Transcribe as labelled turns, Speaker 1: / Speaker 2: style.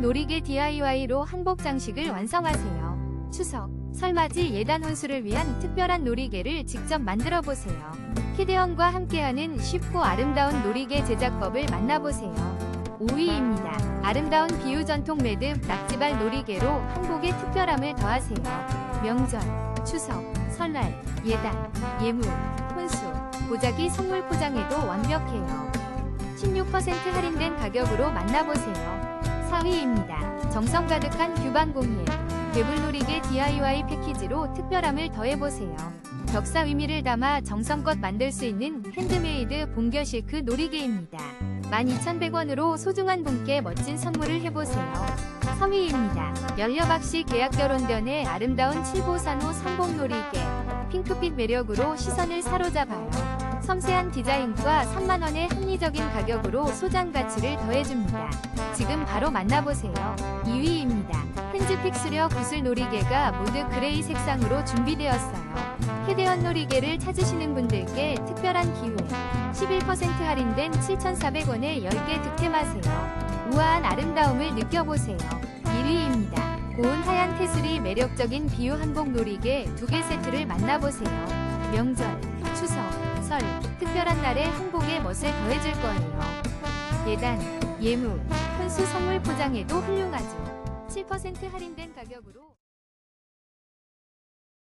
Speaker 1: 놀이개 DIY로 한복 장식을 완성하세요. 추석, 설맞이 예단 혼수를 위한 특별한 놀이개를 직접 만들어 보세요. 키대원과 함께하는 쉽고 아름다운 놀이개 제작법을 만나보세요. 5위입니다. 아름다운 비유 전통 매듭 낙지발 놀이개로 한복의 특별함을 더하세요. 명절, 추석, 설날, 예단, 예물, 혼수, 보자기 선물 포장에도 완벽해요. 16% 할인된 가격으로 만나보세요. 4위입니다. 정성 가득한 규방 공예. 괴물놀이개 DIY 패키지로 특별함을 더해보세요. 벽사 의미를 담아 정성껏 만들 수 있는 핸드메이드 봉겨 실크 놀이개입니다. 12,100원으로 소중한 분께 멋진 선물을 해보세요. 3위입니다. 연려박씨 계약 결혼전의 아름다운 칠보산호 삼봉놀이개. 핑크빛 매력으로 시선을 사로잡아요. 섬세한 디자인과 3만원의 합리적인 가격으로 소장 가치를 더해줍니다. 지금 바로 만나보세요. 2위입니다. 핸즈픽 수려 구슬 놀이개가 모두 그레이 색상으로 준비되었어요. 캐대원 놀이개를 찾으시는 분들께 특별한 기회 11% 할인된 7,400원에 10개 득템하세요. 우아한 아름다움을 느껴보세요. 1위입니다. 고운 하얀 테슬이 매력적인 비유 한복 놀이개 2개 세트를 만나보세요. 명절, 추석, 설, 특별한 날에 한복의 멋을 더해줄 거예요. 예단, 예무, 혼수 선물 포장에도 훌륭하죠. 7% 할인된 가격으로